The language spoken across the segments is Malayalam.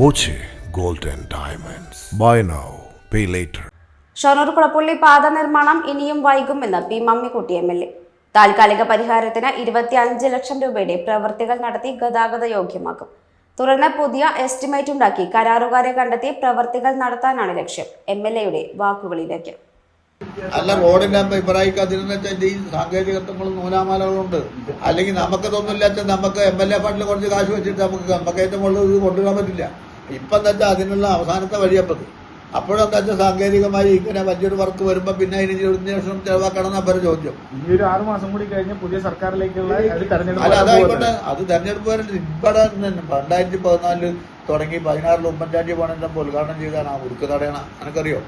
Boche gold and diamonds. Buy now pay later. Shoranur Kulappully പാത നിർമ്മാണം ഇനിയും വൈകുമെന്ന് P Mammikutty M L A. താൽക്കാലിക പരിഹാരത്തിന് ഇരുപത്തിയഞ്ച് ലക്ഷം രൂപയുടെ പ്രവൃത്തികൾ നടത്തി ഗതാഗത യോഗ്യമാക്കും. തുടർന്ന് പുതിയ എസ്റ്റിമേറ്റ് ഉണ്ടാക്കി കരാറുകാരെ കണ്ടെത്തി പ്രവൃത്തികൾ നടത്താനാണ് ലക്ഷ്യം. എം എൽ എയുടെ വാക്കുകളിലേക്ക്. അല്ല റോഡിന്റെ ഇബ്രാഹിക്ക് അതിനെന്ന് വെച്ചാൽ ഈ സാങ്കേതികത്വങ്ങളും നൂലാമാലകളുണ്ട്. അല്ലെങ്കിൽ നമുക്കതൊന്നുമില്ല വെച്ചാൽ നമുക്ക് എം എൽ എ ഫണ്ടിൽ കുറച്ച് കാശ് വെച്ചിട്ട് നമുക്ക് നമുക്ക് ഏറ്റവും കൂടുതൽ ഇത് കൊണ്ടുവരാൻ പറ്റില്ല. ഇപ്പം എന്താ വെച്ചാൽ അതിനുള്ള അവസാനത്തെ വഴിയപ്പത് അപ്പോഴെന്താ വെച്ചാൽ സാങ്കേതികമായി ഇങ്ങനെ വലിയൊരു വർക്ക് വരുമ്പോൾ പിന്നെ അതിന് ശേഷം ചെലവാക്കണം എന്നാ ചോദ്യം. ഇനി ഒരു ആറു മാസം കൂടി കഴിഞ്ഞ് പുതിയ സർക്കാരിലേക്കുള്ള ഒരു അല്ല അതായിക്കോട്ടെ. അത് തെരഞ്ഞെടുപ്പ് വരേണ്ടത് ഇവിടെ തന്നെ രണ്ടായിരത്തി പതിനാലിൽ തുടങ്ങി പതിനാറിൽ ഉമ്മൻചാണ്ടി പോണെന്റെ ഉദ്ഘാടനം ചെയ്താണ് ആ തടയണ. എനിക്കറിയോ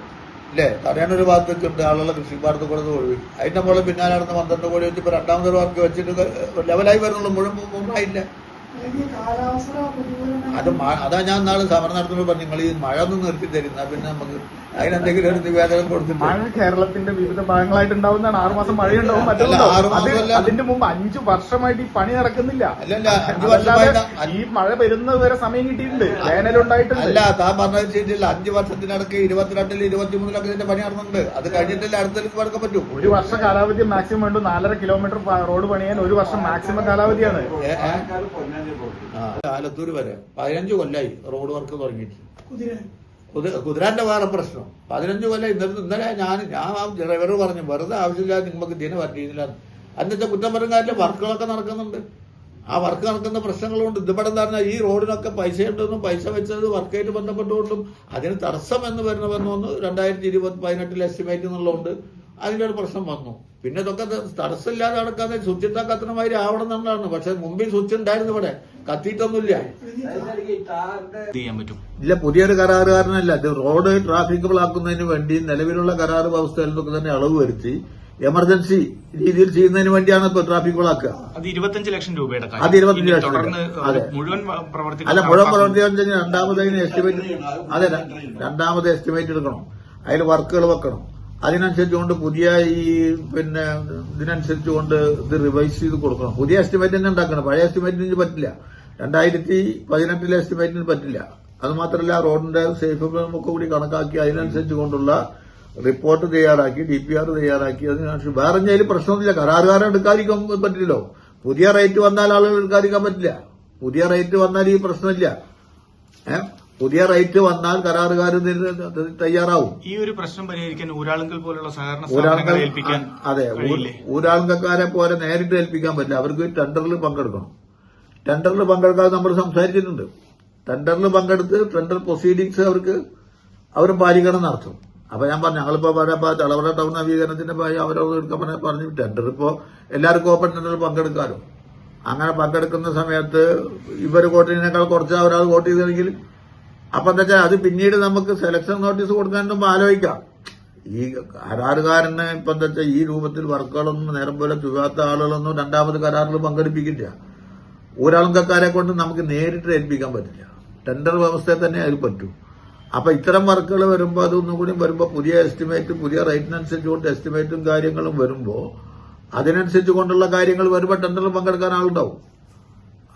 ഇല്ലേ? തടയണ ഒരു ഭാഗത്ത് വെച്ചിട്ടുണ്ട്. ആളുകളെ കൃഷി ഭാഗത്ത് കൂടെ ഒഴിവ് അതിന്റെ മുകളിൽ പിന്നാലെ നടന്ന് പന്ത്രണ്ട് കോടി വെച്ച് ഇപ്പൊ രണ്ടാമതൊരു വാക്ക് വെച്ചിട്ട് ലെവലായി വരുന്നുള്ളൂ. മുഴുവൻ മുമ്പായില്ല അത് അതാ ഞാൻ നാളെ സമരം നടത്തുമ്പോൾ പറഞ്ഞു നിങ്ങൾ ഈ മഴ ഒന്നും നിർത്തി തരുന്ന പിന്നെ നമുക്ക് അതിനെന്തെങ്കിലും ഒരു നിവേദനം കൊടുത്തിട്ട്. മഴ കേരളത്തിന്റെ വിവിധ ഭാഗങ്ങളായിട്ട് ഉണ്ടാവുന്നതാണ്. ആറു മാസം മഴ ഉണ്ടാവും അത് അതിന്റെ മുമ്പ് അഞ്ചു വർഷമായിട്ട് ഈ പണി നടക്കുന്നില്ല. അല്ലല്ല അഞ്ചു അതല്ലാതെ ഈ മഴ വരുന്നത് വരെ സമയം കിട്ടിയിട്ടുണ്ട്. വേനലുണ്ടായിട്ടുണ്ട്. അല്ല താൻ പറഞ്ഞത് ശരിയല്ല അഞ്ചു വർഷത്തിനടക്ക് ഇരുപത്തിരണ്ടിൽ ഇരുപത്തിമൂന്നിലൊക്കെ ഇതിന്റെ പണി നടന്നുണ്ട് അത് കഴിഞ്ഞിട്ടില്ല അടുത്തേക്ക് പറക്കാൻ പറ്റും. ഒരു വർഷ കാലാവധി മാക്സിമം വേണ്ടു. നാലര കിലോമീറ്റർ റോഡ് പണിയാൻ ഒരു വർഷം മാക്സിമം കാലാവധിയാണ്? ആ, ആലത്തൂര് വരെ. പതിനഞ്ച് കൊല്ലായി. റോഡ് വർക്ക് തുടങ്ങിയിട്ട്. കുതി- കുതിരാന്റെ വേറെ പ്രശ്നം. പതിനഞ്ച് കൊല്ലം ഇന്നലെ ഇന്നലെ ഞാൻ ഞാൻ ആ ഡ്രൈവർ പറഞ്ഞു വെറുതെ ആവശ്യമില്ലാതെ നിങ്ങൾക്ക് ഇതിനെ പറ്റിയില്ല അതിന്റെ കുറ്റം വർക്കുകളൊക്കെ നടക്കുന്നുണ്ട്. ആ വർക്ക് നടക്കുന്ന പ്രശ്നങ്ങളുണ്ട്. ഇതിവിടെ എന്താ പറഞ്ഞാൽ ഈ റോഡിനൊക്കെ പൈസ ഉണ്ടെന്നും പൈസ വെച്ചത് വർക്കായിട്ട് ബന്ധപ്പെട്ടുകൊണ്ടും അതിന് തടസ്സം എന്ന് വരുന്ന വന്നു രണ്ടായിരത്തി ഇരുപത്തി പതിനെട്ടിൽ എസ്റ്റിമേറ്റ് എന്നുള്ളതുകൊണ്ട് അതിന്റെ ഒരു പ്രശ്നം വന്നു. പിന്നെ ഇതൊക്കെ തടസ്സമില്ലാതെ നടക്കാതെ ശുചിത്വ മാതിരി ആവണം എന്നുള്ളതാണ്. പക്ഷെ മുമ്പിൽ ശുചി ഉണ്ടായിരുന്നു ഇവിടെ. കത്തിയിട്ടൊന്നുമില്ല. ഇല്ല പുതിയൊരു കരാറുകാരനല്ല. ഇത് റോഡ് ട്രാഫിക്കബിൾ ആക്കുന്നതിന് വേണ്ടി നിലവിലുള്ള കരാറ് വ്യവസ്ഥയിൽ നിന്നൊക്കെ തന്നെ അളവ് വരുത്തി എമർജൻസി രീതിയിൽ ചെയ്യുന്നതിന് വേണ്ടിയാണ് ഇപ്പൊ ട്രാഫിക് ആക്കുക അത് ഇരുപത്തഞ്ച് ലക്ഷം രൂപയുടെ. അത് 25 ലക്ഷം അതെ. മുഴുവൻ പ്രവർത്തി അല്ല മുഴുവൻ പ്രവർത്തിക്കാൻ രണ്ടാമത് അതിന് എസ്റ്റിമേറ്റ് അതെ രണ്ടാമത് എസ്റ്റിമേറ്റ് എടുക്കണം. അതിൽ വർക്കുകൾ വെക്കണം. അതിനനുസരിച്ച് കൊണ്ട് പുതിയ ഈ പിന്നെ ഇതിനനുസരിച്ചുകൊണ്ട് ഇത് റിവൈസ് ചെയ്ത് കൊടുക്കണം. പുതിയ എസ്റ്റിമേറ്റ് തന്നെ ഉണ്ടാക്കണം. പഴയ എസ്റ്റിമേറ്റിന് പറ്റില്ല. രണ്ടായിരത്തി പതിനെട്ടിലെ എസ്റ്റിമേറ്റിന് പറ്റില്ല. അത് മാത്രമല്ല റോഡിന്റെ സേഫ് ഒക്കെ കൂടി കണക്കാക്കി അതിനനുസരിച്ച് കൊണ്ടുള്ള റിപ്പോർട്ട് തയ്യാറാക്കി ഡി പി ആർ തയ്യാറാക്കി അതിനനുസരിച്ച്. വേറെ എന്തെങ്കിലും പ്രശ്നമൊന്നുമില്ല. കരാറുകാരൻ എടുക്കാതിരിക്കാൻ പറ്റില്ലല്ലോ. പുതിയ റേറ്റ് വന്നാൽ ആളുകൾ എടുക്കാതിരിക്കാൻ പറ്റില്ല. പുതിയ റേറ്റ് വന്നാൽ ഈ പ്രശ്നമില്ല. ഏഹ് പുതിയ റേറ്റ് വന്നാൽ കരാറുകാർ തയ്യാറാവും. ഈ ഒരു പ്രശ്നം പരിഹരിക്കാൻ ഊരാളുങ്കൽ പോലുള്ള സഹകരണ ഊരാളുങ്കൽ ഏൽപ്പിക്കാൻ അതെ ഊരാളുങ്കക്കാരെ പോലെ നേരിട്ട് ഏൽപ്പിക്കാൻ പറ്റില്ല. അവർക്ക് ടെൻഡറിൽ പങ്കെടുക്കണം. ടെൻഡറിൽ പങ്കെടുക്കാതെ നമ്മൾ സംസാരിച്ചിട്ടുണ്ട്. ടെൻഡറിൽ പങ്കെടുത്ത് ടെൻഡർ പ്രൊസീഡിങ്സ് അവർക്ക് അവർ പാലിക്കണം എന്നർത്ഥം അപ്പൊ ഞാൻ പറഞ്ഞു ഞങ്ങളിപ്പോ പറയാ തളവറ ടൗൺ നവീകരണത്തിന്റെ ഭാഗം അവരോട് എടുക്കാൻ പറഞ്ഞ- ടെൻഡർ ഇപ്പോ എല്ലാവർക്കും ഓപ്പൺ ടെൻഡറിൽ പങ്കെടുക്കാറും അങ്ങനെ പങ്കെടുക്കുന്ന സമയത്ത് ഇവർ വോട്ടിനേക്കാൾ കുറച്ച് ഒരാൾ വോട്ട് ചെയ്തെങ്കിൽ അപ്പൊ എന്താ വെച്ചാൽ അത് പിന്നീട് നമുക്ക് സെലക്ഷൻ നോട്ടീസ് കൊടുക്കാനൊന്നും ആലോചിക്കാം. ഈ കരാറുകാരന് ഇപ്പൊ എന്താ വെച്ചാൽ ഈ രൂപത്തിൽ വർക്കുകളൊന്നും നേരം പോലെ തുകാത്ത ആളുകളൊന്നും രണ്ടാമത് കരാറിൽ പങ്കെടുപ്പിക്കില്ല. ഒരാൾക്കാരെ കൊണ്ട് നമുക്ക് നേരിട്ട് ഏൽപ്പിക്കാൻ പറ്റില്ല. ടെൻഡർ വ്യവസ്ഥയെ തന്നെ അതിൽ പറ്റൂ. അപ്പൊ ഇത്തരം വർക്കുകൾ വരുമ്പോൾ അതൊന്നും കൂടി വരുമ്പോൾ പുതിയ എസ്റ്റിമേറ്റ് പുതിയ റേറ്റിനനുസരിച്ച് കൊണ്ട് എസ്റ്റിമേറ്റും കാര്യങ്ങളും വരുമ്പോൾ അതിനനുസരിച്ച് കൊണ്ടുള്ള കാര്യങ്ങൾ വരുമ്പോൾ ടെൻഡറിൽ പങ്കെടുക്കാൻ ആളുണ്ടാവും.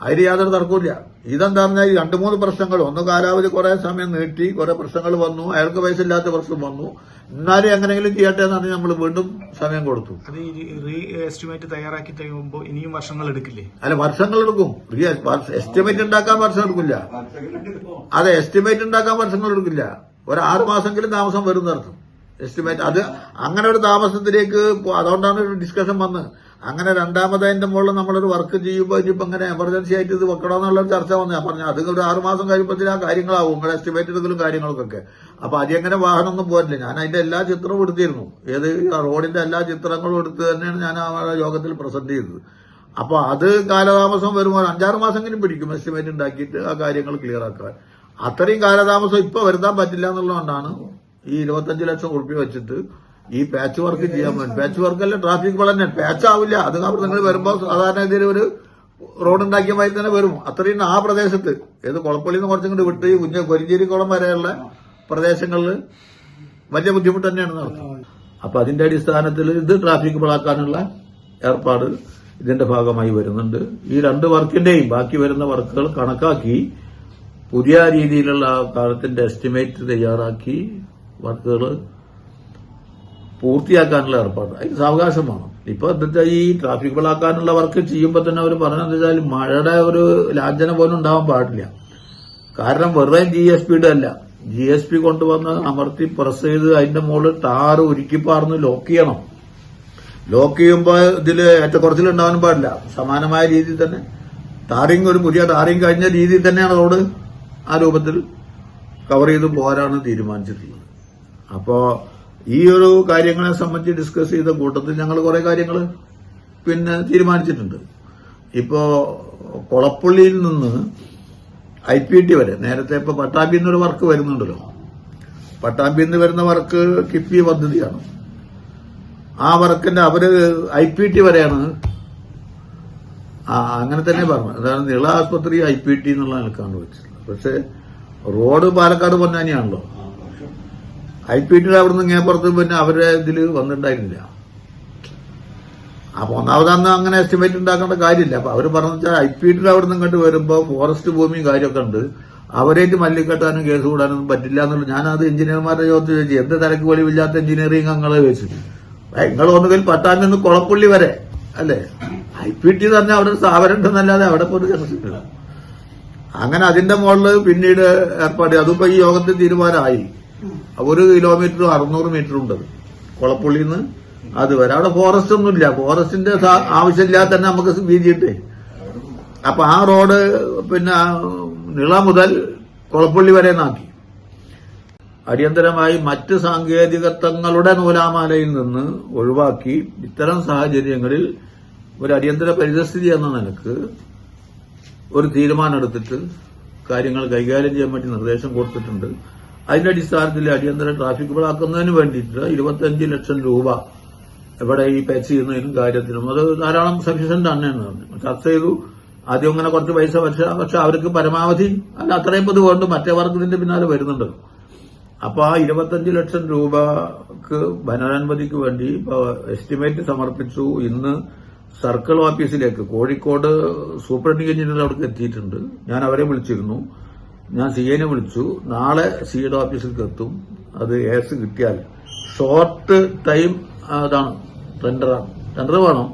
അതിൽ യാതൊരു തർക്കമില്ല ഇതെന്താ പറഞ്ഞാൽ ഈ രണ്ട് മൂന്ന് പ്രശ്നങ്ങൾ. ഒന്ന് കാലാവധി കുറെ സമയം നീട്ടി കുറെ പ്രശ്നങ്ങൾ വന്നു അയാൾക്ക് വയസ്സില്ലാത്ത ഇല്ലാത്ത പ്രശ്നം വന്നു. എന്നാലും എങ്ങനെയെങ്കിലും ചെയ്യട്ടെ എന്നാണ് നമ്മൾ വീണ്ടും സമയം കൊടുത്തു. അത് റീ എസ്റ്റിമേറ്റ് തയ്യാറാക്കി കഴിയുമ്പോൾ ഇനിയും വർഷങ്ങൾ എടുക്കില്ലേ? അല്ല വർഷങ്ങൾ എടുക്കും. എസ്റ്റിമേറ്റ് ഉണ്ടാക്കാൻ വർഷം എടുക്കില്ല. അതെ എസ്റ്റിമേറ്റ് ഉണ്ടാക്കാൻ വർഷങ്ങൾ എടുക്കില്ല. ഒരു ആറ് മാസമെങ്കിലും താമസം വരുന്നർത്ഥം എസ്റ്റിമേറ്റ് അത് അങ്ങനെ ഒരു താമസത്തിലേക്ക് അതുകൊണ്ടാണ് ഒരു ഡിസ്കഷൻ വന്നത്. അങ്ങനെ രണ്ടാമത് മുകളിൽ നമ്മളൊരു വർക്ക് ചെയ്യുമ്പോൾ ഇനിയിപ്പോ അങ്ങനെ എമർജൻസി ആയിട്ട് ഇത് വെക്കണമെന്നുള്ള ചർച്ച വന്നു. ഞാൻ പറഞ്ഞു അത് ഒരു ആറുമാസം കഴിയുമ്പോഴത്തേക്കും ആ കാര്യങ്ങളാവും. നിങ്ങൾ എസ്റ്റിമേറ്റ് എടുക്കലും കാര്യങ്ങൾക്കൊക്കെ. അപ്പൊ അതിങ്ങനെ വാഹനമൊന്നും പോരില്ല? ഞാൻ അതിന്റെ എല്ലാ ചിത്രവും എടുത്തിരുന്നു. ഏത് റോഡിന്റെ എല്ലാ ചിത്രങ്ങളും എടുത്ത് തന്നെയാണ് ഞാൻ ആ യോഗത്തിൽ പ്രസന്റ് ചെയ്തത്. അപ്പൊ അത് കാലതാമസം വരുമ്പോൾ അഞ്ചാറ് മാസമെങ്കിലും പിടിക്കും എസ്റ്റിമേറ്റ് ഉണ്ടാക്കിയിട്ട് ആ കാര്യങ്ങൾ ക്ലിയർ ആക്കാൻ. അത്രയും കാലതാമസം ഇപ്പൊ വരുത്താൻ പറ്റില്ല എന്നുള്ളതുകൊണ്ടാണ് ഈ ഇരുപത്തഞ്ച് ലക്ഷം ഉറുപ്പ്യ വെച്ചിട്ട് ഈ പാച്ച് വർക്ക് ചെയ്യാൻ പാച്ച് വർക്കല്ല ട്രാഫിക് വളരെ പാച്ച് ആവില്ല. അത് കാരണം നിങ്ങൾ വരുമ്പോൾ സാധാരണ ഇതിൽ ഒരു റോഡ് ഉണ്ടാക്കിയ മാതിരി തന്നെ വരും. അത്രയും ആ പ്രദേശത്ത്. ഏത് കുളപ്പള്ളിയിൽ നിന്ന് കുറച്ചും കൂടി വിട്ട് ഈ കുഞ്ഞ കൊരിഞ്ചേരിക്കുളം വരെയുള്ള പ്രദേശങ്ങളിൽ വലിയ ബുദ്ധിമുട്ട് തന്നെയാണ് നടത്തുന്നത് അപ്പൊ അതിന്റെ അടിസ്ഥാനത്തിൽ ഇത് ട്രാഫിക് ബ്ലോക്കാനുള്ള ഏർപ്പാട് ഇതിന്റെ ഭാഗമായി വരുന്നുണ്ട്. ഈ രണ്ട് വർക്കിന്റെയും ബാക്കി വരുന്ന വർക്കുകൾ കണക്കാക്കി പുതിയ രീതിയിലുള്ള കാലത്തിന്റെ എസ്റ്റിമേറ്റ് തയ്യാറാക്കി വർക്കുകൾ പൂർത്തിയാക്കാനുള്ള ഏർപ്പാട്. അതിന് സാവകാശം വേണം ഇപ്പൊ എന്താ ഈ ട്രാഫിക് ബ്ലോക്കാനുള്ള വർക്ക് ചെയ്യുമ്പോൾ തന്നെ അവർ പറഞ്ഞതെന്ന് വെച്ചാൽ മഴയുടെ ഒരു ലാഞ്ചന പോലും ഉണ്ടാവാൻ പാടില്ല. കാരണം വെറുതെ ജി എസ് പിയുടെ അല്ല. ജി എസ് പി കൊണ്ടുവന്ന് അമർത്തി പ്രസ് ചെയ്ത് അതിന്റെ മുകളിൽ ടാറ് ഒരുക്കി പാർന്ന് ലോക്ക് ചെയ്യണം. ലോക്ക് ചെയ്യുമ്പോൾ ഇതിൽ ഏറ്റക്കുറച്ചിലുണ്ടാവാനും പാടില്ല. സമാനമായ രീതിയിൽ തന്നെ ടാറിങ് ഒരു പുതിയ ടാറിങ് കഴിഞ്ഞ രീതിയിൽ തന്നെയാണ് റോഡ് ആ രൂപത്തിൽ കവർ ചെയ്ത് പോരാണ് തീരുമാനിച്ചിട്ടുള്ളത്. അപ്പോ ഈ ഒരു കാര്യങ്ങളെ സംബന്ധിച്ച് ഡിസ്കസ് ചെയ്ത കൂട്ടത്തിൽ ഞങ്ങൾ കുറെ കാര്യങ്ങൾ പിന്നെ തീരുമാനിച്ചിട്ടുണ്ട്. ഇപ്പോ കൊളപ്പള്ളിയിൽ നിന്ന് ഐ പി ടി വരെ നേരത്തെ ഇപ്പൊ പട്ടാമ്പിയിൽ നിന്നൊരു വർക്ക് വരുന്നുണ്ടല്ലോ. പട്ടാമ്പിയിൽ നിന്ന് വരുന്ന വർക്ക് കിഫ്ബി പദ്ധതിയാണ്. ആ വർക്കിന്റെ അവർ ഐ പി ടി വരെയാണ് ആ അങ്ങനെ തന്നെ പറഞ്ഞു അതായത് നിള ആസ്പത്രി ഐ പി ടി എന്നുള്ള നിലക്കാണ് വെച്ചിട്ടുള്ളത്. പക്ഷെ റോഡ് പാലക്കാട് പൊന്നാനിയാണല്ലോ. ഐ പി ടിയുടെ അവിടെ നിന്ന് ഇങ്ങേപ്പുറത്ത് പിന്നെ അവരുടെ ഇതിൽ വന്നിട്ടുണ്ടായിരുന്നില്ല. അപ്പൊ ഒന്നാമതന്ന് അങ്ങനെ എസ്റ്റിമേറ്റ് ഉണ്ടാക്കേണ്ട കാര്യമില്ല. അപ്പൊ അവർ വെച്ചാൽ ഐ പി ടിയുടെ അവിടെ നിന്ന് ഇങ്ങോട്ട് വരുമ്പോ ഫോറസ്റ്റ് ഭൂമിയും കാര്യമൊക്കെ ഉണ്ട്. അവരേറ്റ് മല്ലിക്കെട്ടാനും കേസ് കൂടാനൊന്നും പറ്റില്ല ഞാൻ ഞാനത് എഞ്ചിനീയർമാരുടെ ചോദിച്ചു ചോദിച്ചു. എന്ത് തലക്ക് വെളിവില്ലാത്ത എഞ്ചിനീയറിംഗ് അങ്ങളെ വെച്ചിട്ട് നിങ്ങൾ ഒന്നുകിൽ പത്താം നിന്ന് കുളപ്പുള്ളി വരെ അല്ലേ? ഐ പി ടി തന്നെ അവിടെ ഒരു സ്ഥാപനം ഉണ്ടെന്നല്ലാതെ അവിടെ കണക്ഷൻ അങ്ങനെ അതിന്റെ മുകളിൽ പിന്നീട് ഏർപ്പാട് അതിപ്പോ ഈ യോഗത്തിൽ തീരുമാനമായി. ഒരു കിലോമീറ്ററും അറുന്നൂറ് മീറ്റർ ഉണ്ട് കുളപ്പുള്ളിയിൽ നിന്ന് അത് വരെ. അവിടെ ഫോറസ്റ്റ് ഒന്നുമില്ല. ഫോറസ്റ്റിന്റെ ആവശ്യമില്ലാതെ തന്നെ നമുക്ക് വീതിയിട്ടേ. അപ്പൊ ആ റോഡ് പിന്നെ നിള മുതൽ കുളപ്പള്ളി വരെ നാക്കി. അടിയന്തരമായി മറ്റ് സാങ്കേതികത്വങ്ങളുടെ നൂലാമാലയിൽ നിന്ന് ഒഴിവാക്കി ഇത്തരം സാഹചര്യങ്ങളിൽ ഒരു അടിയന്തര പരിതസ്ഥിതി എന്ന നിലയ്ക്ക് ഒരു തീരുമാനമെടുത്തിട്ട് കാര്യങ്ങൾ കൈകാര്യം ചെയ്യാൻ വേണ്ടി നിർദ്ദേശം കൊടുത്തിട്ടുണ്ട്. അതിന്റെ അടിസ്ഥാനത്തിൽ അടിയന്തര ട്രാഫിക് ബ്ലോക്കുന്നതിന് വേണ്ടിയിട്ട് ഇരുപത്തിയഞ്ച് ലക്ഷം രൂപ ഇവിടെ ഈ പാച്ച് ചെയ്യുന്നതിനും കാര്യത്തിനും. അത് ധാരാളം സഫീഷ്യന്റ് തന്നെയാണ് ചർച്ച ചെയ്തു. ആദ്യം അങ്ങനെ കുറച്ച് പൈസ പക്ഷെ പക്ഷെ അവർക്ക് പരമാവധി അല്ല അത്രയും പൊതു വേണ്ട മറ്റേ വർഗത്തിന്റെ പിന്നാലെ വരുന്നുണ്ട്. അപ്പൊ ആ ഇരുപത്തഞ്ച് ലക്ഷം രൂപക്ക് ഭരണാനുമതിക്ക് വേണ്ടി എസ്റ്റിമേറ്റ് സമർപ്പിച്ചു. ഇന്ന് സർക്കിൾ ഓഫീസിലേക്ക് കോഴിക്കോട് സൂപ്രണ്ടിംഗ് എഞ്ചിനീയർ അവിടേക്ക് എത്തിയിട്ടുണ്ട്. ഞാൻ അവരെ വിളിച്ചിരുന്നു. ഞാൻ സി എനെ വിളിച്ചു. നാളെ സിയുടെ ഓഫീസിലേക്ക് എത്തും അത് ഏസ് കിട്ടിയാൽ. ഷോർട്ട് ടൈം അതാണ് ടെൻഡറാണ് ടെൻഡർ വേണം.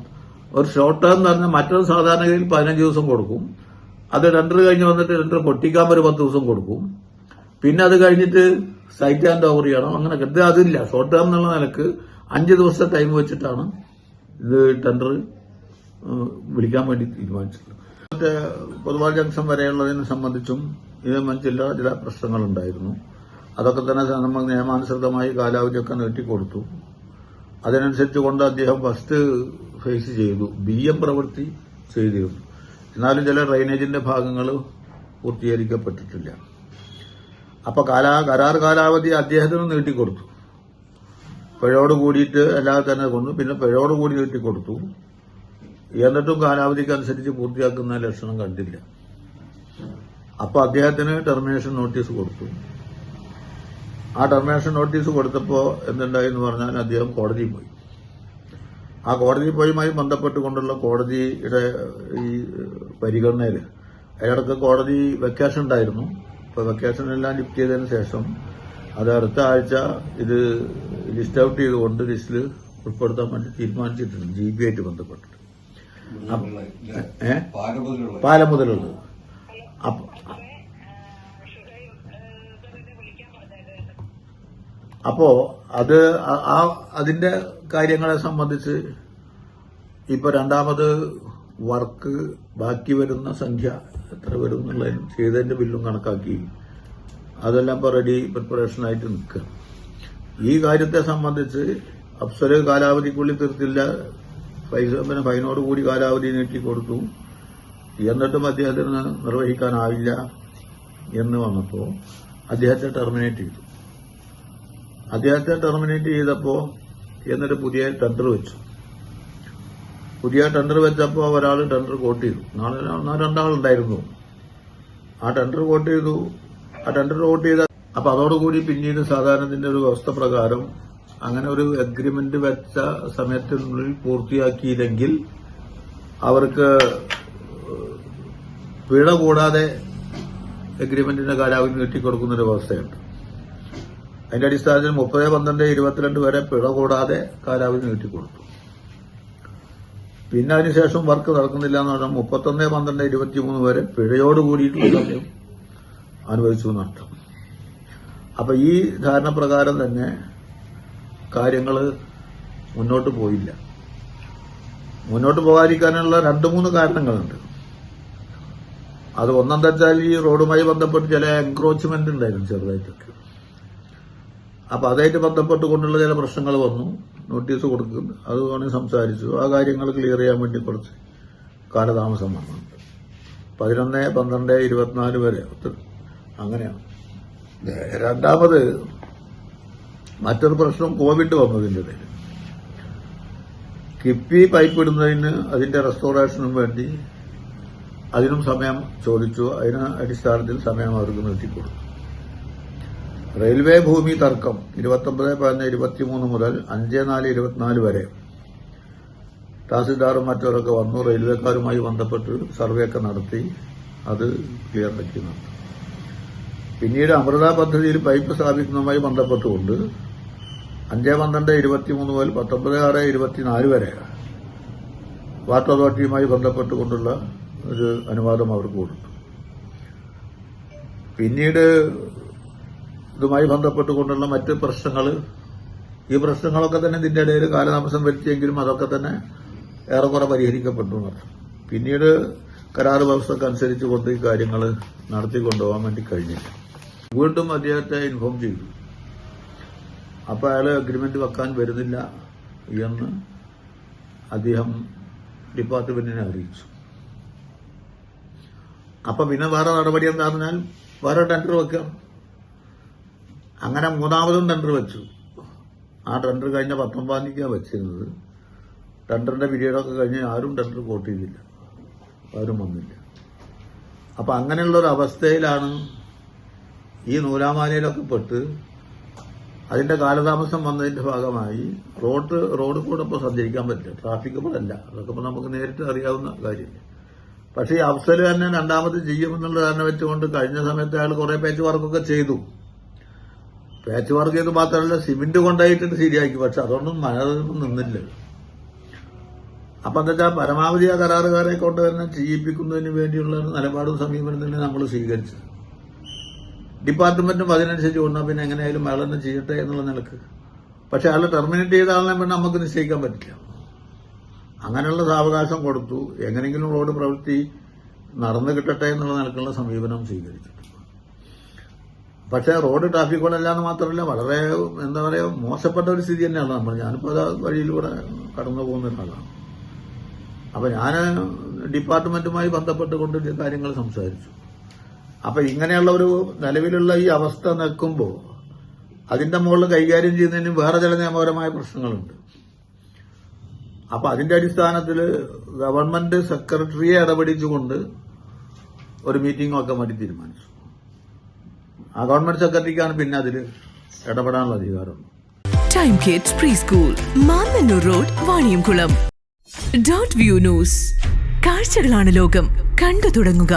ഒരു ഷോർട്ട് ടേം എന്ന് പറഞ്ഞാൽ മറ്റൊരു സാധാരണഗതിയിൽ പതിനഞ്ച് ദിവസം കൊടുക്കും. അത് ടെൻഡർ കഴിഞ്ഞ് വന്നിട്ട് ടെൻഡർ പൊട്ടിക്കാൻ ഒരു പത്ത് ദിവസം കൊടുക്കും. പിന്നെ അത് കഴിഞ്ഞിട്ട് സൈറ്റ് ആൻഡ് ഓവർ ചെയ്യണം. അങ്ങനെ ഇത് അതില്ല. ഷോർട്ട് ടേം എന്നുള്ള നിലയ്ക്ക് അഞ്ച് ദിവസത്തെ ടൈം വെച്ചിട്ടാണ് ഇത് ടെൻഡർ വിളിക്കാൻ വേണ്ടി തീരുമാനിച്ചത്. മറ്റേ പൊതുവാൾ ജംഗ്ഷൻ വരെയുള്ളതിനെ സംബന്ധിച്ചും ഇത് ചില ചില പ്രശ്നങ്ങളുണ്ടായിരുന്നു. അതൊക്കെ തന്നെ നമ്മൾ നിയമാനുസൃതമായി കാലാവധിയൊക്കെ നീട്ടിക്കൊടുത്തു അതിനനുസരിച്ച് കൊണ്ട് അദ്ദേഹം ഫസ്റ്റ് ഫേസ് ചെയ്തു ബി എം പ്രവൃത്തി ചെയ്തിരുന്നു. എന്നാലും ചില ഡ്രൈനേജിന്റെ ഭാഗങ്ങൾ പൂർത്തീകരിക്കപ്പെട്ടിട്ടില്ല. അപ്പൊ കാലാ കരാർ കാലാവധി അദ്ദേഹത്തിന് നീട്ടിക്കൊടുത്തു പിഴയോട് കൂടിയിട്ട് അല്ലാതെ തന്നെ കൊണ്ടു പിന്നെ പിഴയോട് കൂടി നീട്ടിക്കൊടുത്തു എന്നിട്ടും കാലാവധിക്ക് അനുസരിച്ച് പൂർത്തിയാക്കുന്ന ലക്ഷണം കണ്ടില്ല. അപ്പൊ അദ്ദേഹത്തിന് ടെർമിനേഷൻ നോട്ടീസ് കൊടുത്തു. ആ ടെർമിനേഷൻ നോട്ടീസ് കൊടുത്തപ്പോ എന്തുണ്ടായി എന്ന് പറഞ്ഞാൽ അദ്ദേഹം കോടതിയിൽ പോയി. ആ കോടതി പോയുമായി ബന്ധപ്പെട്ടുകൊണ്ടുള്ള കോടതിയുടെ ഈ പരിഗണനയിൽ അതിനിടക്ക് കോടതി വെക്കേഷൻ ഉണ്ടായിരുന്നു. അപ്പോൾ വെക്കേഷൻ എല്ലാം ലിഫ്റ്റ് ചെയ്തതിന് ശേഷം അത് അടുത്ത ആഴ്ച ഇത് ലിസ്റ്റ് ഔട്ട് ചെയ്തുകൊണ്ട് ലിസ്റ്റിൽ ഉൾപ്പെടുത്താൻ വേണ്ടി തീരുമാനിച്ചിട്ടുണ്ട്. ജി ബി ആയിട്ട് ബന്ധപ്പെട്ടിട്ട്. പാലം മുതലുള്ളത് അപ്പൊ അത് ആ- അതിന്റെ കാര്യങ്ങളെ സംബന്ധിച്ച് ഇപ്പൊ രണ്ടാമത് വർക്ക് ബാക്കി വരുന്ന സംഖ്യ എത്ര വരും എന്നുള്ളതിനും ചെയ്തതിന്റെ ബില്ലും കണക്കാക്കി അതെല്ലാം ഇപ്പൊ റെഡി പ്രിപ്പറേഷൻ ആയിട്ട് നിൽക്കുക. ഈ കാര്യത്തെ സംബന്ധിച്ച് അപ്സര കാലാവധിക്കുള്ളിൽ തീർത്തില്ല പൈസ പിന്നെ ഫൈനോട് കൂടി കാലാവധി നീട്ടിക്കൊടുത്തു എന്നിട്ടും അദ്ദേഹത്തിന് നിർവഹിക്കാനാവില്ല എന്ന് വന്നപ്പോൾ അദ്ദേഹത്തെ ടെർമിനേറ്റ് ചെയ്തു. അദ്ദേഹത്തെ ടെർമിനേറ്റ് ചെയ്തപ്പോൾ എന്നിട്ട് പുതിയ ടെൻഡർ വെച്ചു. പുതിയ ടെൻഡർ വെച്ചപ്പോൾ ഒരാൾ ടെൻഡർ കോട്ട് ചെയ്തു. നാളെ രണ്ടാളുണ്ടായിരുന്നു. ആ ടെൻഡർ കോട്ട് ചെയ്തു. ആ ടെൻഡർ കോട്ട് ചെയ്ത അപ്പൊ അതോടുകൂടി പിന്നീട് സാധാരണത്തിന്റെ ഒരു വ്യവസ്ഥ പ്രകാരം അങ്ങനെ ഒരു അഗ്രിമെന്റ് വെച്ച സമയത്തിനുള്ളിൽ പൂർത്തിയാക്കിയില്ലെങ്കിൽ അവർക്ക് പിഴ കൂടാതെ അഗ്രിമെന്റിന്റെ കാലാവധി നീട്ടിക്കൊടുക്കുന്ന ഒരു വ്യവസ്ഥയുണ്ട് അതിന്റെ അടിസ്ഥാനത്തിൽ മുപ്പത് പന്ത്രണ്ട് ഇരുപത്തിരണ്ട് വരെ പിഴ കൂടാതെ കാലാവധി നീട്ടിക്കൊടുത്തു. പിന്നെ അതിനുശേഷം വർക്ക് നടക്കുന്നില്ല എന്ന് പറഞ്ഞാൽ മുപ്പത്തൊന്ന് പന്ത്രണ്ട് ഇരുപത്തിമൂന്ന് വരെ പിഴയോട് കൂടിയിട്ടുള്ള സമയം അനുവദിച്ചു എന്നർത്ഥം. അപ്പൊ ഈ ധാരണ പ്രകാരം തന്നെ കാര്യങ്ങൾ മുന്നോട്ട് പോയില്ല. മുന്നോട്ട് പോകാതിരിക്കാനുള്ള രണ്ട് മൂന്ന് കാരണങ്ങളുണ്ട്. അത് ഒന്നെന്താ വെച്ചാൽ ഈ റോഡുമായി ബന്ധപ്പെട്ട് ചില എൻക്രോച്ച്മെന്റ് ഉണ്ടായിരുന്നു ചെറുതായിട്ടൊക്കെ. അപ്പൊ അതായിട്ട് ബന്ധപ്പെട്ട് കൊണ്ടുള്ള ചില പ്രശ്നങ്ങൾ വന്നു. നോട്ടീസ് കൊടുക്കും. അത് വേണമെങ്കിൽ സംസാരിച്ചു. ആ കാര്യങ്ങൾ ക്ലിയർ ചെയ്യാൻ വേണ്ടി കുറച്ച് കാലതാമസം വന്നിട്ടുണ്ട്. പതിനൊന്ന് പന്ത്രണ്ട് ഇരുപത്തിനാല് വരെ. അങ്ങനെയാണ്. രണ്ടാമത് മറ്റൊരു പ്രശ്നം കോവിഡ് വന്നതിന്റെ ഇടയിൽ കിപ്പി പൈപ്പ് ഇടുന്നതിന് അതിന്റെ റെസ്റ്റോറേഷനും വേണ്ടി അതിനും സമയം ചോദിച്ചു. അതിന് അടിസ്ഥാനത്തിൽ സമയം അവർക്ക് നീട്ടിക്കൊടുത്തു റെയിൽവേ ഭൂമി തർക്കം ഇരുപത്തൊമ്പത് പതിനൊന്ന് ഇരുപത്തിമൂന്ന് മുതൽ അഞ്ച് നാല് ഇരുപത്തിനാല് വരെ. തഹസിൽദാറും മറ്റവരൊക്കെ വന്നു. റെയിൽവേക്കാരുമായി ബന്ധപ്പെട്ട് സർവേ ഒക്കെ നടത്തി അത് ക്ലിയർ നടത്തി. പിന്നീട് അമൃത പദ്ധതിയിൽ പൈപ്പ് സ്ഥാപിക്കുന്നതുമായി ബന്ധപ്പെട്ടുകൊണ്ട് അഞ്ച് പന്ത്രണ്ട് ഇരുപത്തിമൂന്ന് മുതൽ പത്തൊമ്പത് ആറ് ഇരുപത്തിനാല് വരെ. വാട്ടർ അതോറിറ്റിയുമായി ബന്ധപ്പെട്ടുകൊണ്ടുള്ള ഒരു അനുവാദം അവർക്ക് കൊടുത്തു. പിന്നീട് ഇതുമായി ബന്ധപ്പെട്ടുകൊണ്ടുള്ള മറ്റ് പ്രശ്നങ്ങൾ ഈ പ്രശ്നങ്ങളൊക്കെ തന്നെ ഇതിന്റെ ഇടയിൽ കാലതാമസം വരുത്തിയെങ്കിലും അതൊക്കെ തന്നെ ഏറെക്കുറെ പരിഹരിക്കപ്പെട്ടു എന്നർത്ഥം പിന്നീട് കരാർ വ്യവസ്ഥക്ക് അനുസരിച്ച് കൊണ്ട് ഈ കാര്യങ്ങൾ നടത്തിക്കൊണ്ടുപോകാൻ വേണ്ടി കഴിഞ്ഞില്ല. വീണ്ടും അദ്ദേഹത്തെ ഇൻഫോം ചെയ്തു. അപ്പൊ അയാൾ അഗ്രിമെന്റ് വെക്കാൻ വരുന്നില്ല എന്ന് അദ്ദേഹം ഡിപ്പാർട്ട്മെന്റിനെ അറിയിച്ചു. അപ്പൊ പിന്നെ വേറെ നടപടി എന്താ പറഞ്ഞാൽ വേറെ ടെൻഡർ വെക്കാം. അങ്ങനെ മൂന്നാമതും ടെൻഡർ വെച്ചു. ആ ടെൻഡർ കഴിഞ്ഞ പത്തൊമ്പതാം തീയതിയാണ് വെച്ചിരുന്നത്. ടെൻഡറിന്റെ പീരീഡൊക്കെ കഴിഞ്ഞ് ആരും ടെൻഡർ കോട്ട് ചെയ്തില്ല. ആരും വന്നില്ല. അപ്പൊ അങ്ങനെയുള്ള ഒരു അവസ്ഥയിലാണ് ഈ നൂലാമാലയിലൊക്കെ പെട്ട് അതിന്റെ കാലതാമസം വന്നതിന്റെ ഭാഗമായി റോഡ് റോഡ് കൂടെ ഇപ്പോൾ സഞ്ചരിക്കാൻ പറ്റില്ല. ട്രാഫിക് ഇപ്പോൾ അല്ല. അതൊക്കെ ഇപ്പോൾ നമുക്ക് നേരിട്ട് അറിയാവുന്ന കാര്യമില്ല പക്ഷേ ഈ അഫ്സൽ തന്നെ രണ്ടാമത് ചെയ്യുമെന്നുള്ള കാരണം വെച്ചുകൊണ്ട് കഴിഞ്ഞ സമയത്ത് അയാൾ കുറെ പേച്ച് വർക്കൊക്കെ ചെയ്തു. പേച്ച് വർക്ക് ചെയ്ത് മാത്രമല്ല സിമെന്റ് കൊണ്ടായിട്ടുണ്ട് ശരിയാക്കി. പക്ഷെ അതൊന്നും മഴ നിന്നില്ല. അപ്പൊ എന്താ വെച്ചാൽ പരമാവധി ആ കരാറുകാരെ കൊണ്ട് തന്നെ ചെയ്യിപ്പിക്കുന്നതിന് വേണ്ടിയുള്ള നിലപാടും സമീപനം തന്നെ നമ്മൾ സ്വീകരിച്ചത് ഡിപ്പാർട്ട്മെന്റും അതിനനുസരിച്ച് കൊണ്ടാൽ പിന്നെ എങ്ങനെയായാലും അയാൾ തന്നെ ചെയ്യട്ടെ എന്നുള്ള നിലയ്ക്ക്. പക്ഷെ അയാൾ ടെർമിനേറ്റ് ചെയ്ത ആളിനെ പിന്നെ നമുക്ക് നിശ്ചയിക്കാൻ പറ്റില്ല. അങ്ങനെയുള്ള സാവകാശം കൊടുത്തു. എങ്ങനെയെങ്കിലും റോഡ് പ്രവൃത്തി നടന്നു കിട്ടട്ടെ എന്നുള്ള നിലക്കുള്ള സമീപനം സ്വീകരിച്ചു പക്ഷേ റോഡ് ട്രാഫിക് എന്ന് മാത്രമല്ല വളരെ എന്താ പറയുക മോശപ്പെട്ട ഒരു സ്ഥിതി തന്നെയാണ് നമ്മൾ. ഞാനിപ്പോൾ അത് വഴിയിലൂടെ കടന്നു പോകുന്ന ഒരാളാണ്. അപ്പൊ ഞാൻ ഡിപ്പാർട്ട്മെന്റുമായി ബന്ധപ്പെട്ട് കൊണ്ട് കാര്യങ്ങൾ സംസാരിച്ചു. അപ്പൊ ഇങ്ങനെയുള്ള ഒരു നിലവിലുള്ള ഈ അവസ്ഥ നിൽക്കുമ്പോൾ അതിന്റെ മുകളിൽ കൈകാര്യം ചെയ്യുന്നതിന് വേറെ ചില നിയമപരമായ പ്രശ്നങ്ങളുണ്ട്. അപ്പൊ അതിന്റെ അടിസ്ഥാനത്തിൽ ഗവൺമെന്റ് സെക്രട്ടറിയെ ഇടപെടിച്ചുകൊണ്ട് ഒരു മീറ്റിംഗ് ഒക്കെ തീരുമാനിച്ചു. ആ ഗവൺമെന്റ് സെക്രട്ടറിക്കാണ് പിന്നെ അതിൽ ഇടപെടാനുള്ള അധികാരം. Time kids pre school Mannannur road Vaniyamkulam dot view news കാഴ്ചകളാണ് ലോകം. കണ്ടു തുടങ്ങുക.